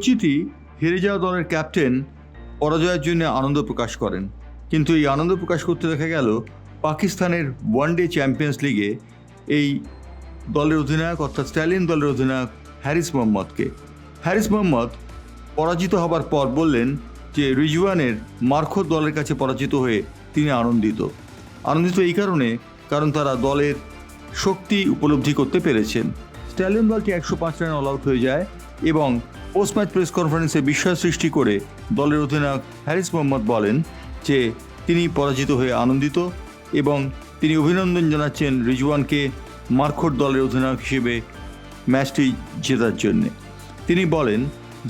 কোচিটি হেরে যাওয়া দলের ক্যাপ্টেন পরাজয়ের জন্য আনন্দ প্রকাশ করেন। কিন্তু এই আনন্দ প্রকাশ করতে দেখা গেল পাকিস্তানের ওয়ানডে চ্যাম্পিয়ন্স লিগে এই দলের অধিনায়ক, অর্থাৎ স্ট্যালিন দলের অধিনায়ক হ্যারিস মোহাম্মদকে। হ্যারিস মোহাম্মদ পরাজিত হবার পর বললেন যে রিজওয়ানের মার্খো দলের কাছে পরাজিত হয়ে তিনি আনন্দিত। আনন্দিত এই কারণে কারণ তারা দলের শক্তি উপলব্ধি করতে পেরেছেন। স্ট্যালিয়ন দলটি একশো পাঁচ রান অল আউট হয়ে যায় এবং পোস্ট ম্যাচ প্রেস কনফারেন্সে বিস্ময় সৃষ্টি করে দলের অধিনায়ক হ্যারিস মোহাম্মদ বলেন যে তিনি পরাজিত হয়ে আনন্দিত এবং তিনি অভিনন্দন জানাচ্ছেন রিজওয়ানকে মার্খোট দলের অধিনায়ক হিসেবে ম্যাচটি জেতার জন্যে। তিনি বলেন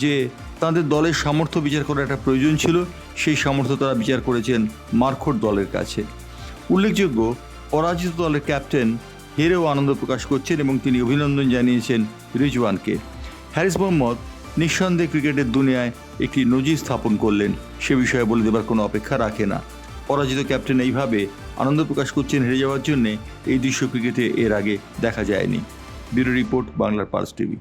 যে তাদের দলের সামর্থ্য বিচার করার একটা প্রয়োজন ছিল, সেই সামর্থ্য তারা বিচার করেছেন মার্খোট দলের কাছে। উল্লেখযোগ্য, পরাজিত দলের ক্যাপ্টেন হেরেও আনন্দ প্রকাশ করছেন এবং তিনি অভিনন্দন জানিয়েছেন রিজওয়ানকে। হ্যারিস মোহাম্মদ নিঃসন্দেহে ক্রিকেটের দুনিয়ায় একটি নজির স্থাপন করলেন। সে বিষয়ে বলে দেবার কোনো অপেক্ষা রাখে না। পরাজিত ক্যাপ্টেন এইভাবে আনন্দ প্রকাশ করছেন হেরে যাওয়ার জন্যে এই দৃশ্য ক্রিকেটে এর আগে দেখা যায়নি। ব্যুরো রিপোর্ট, বাংলার পার্স টিভি।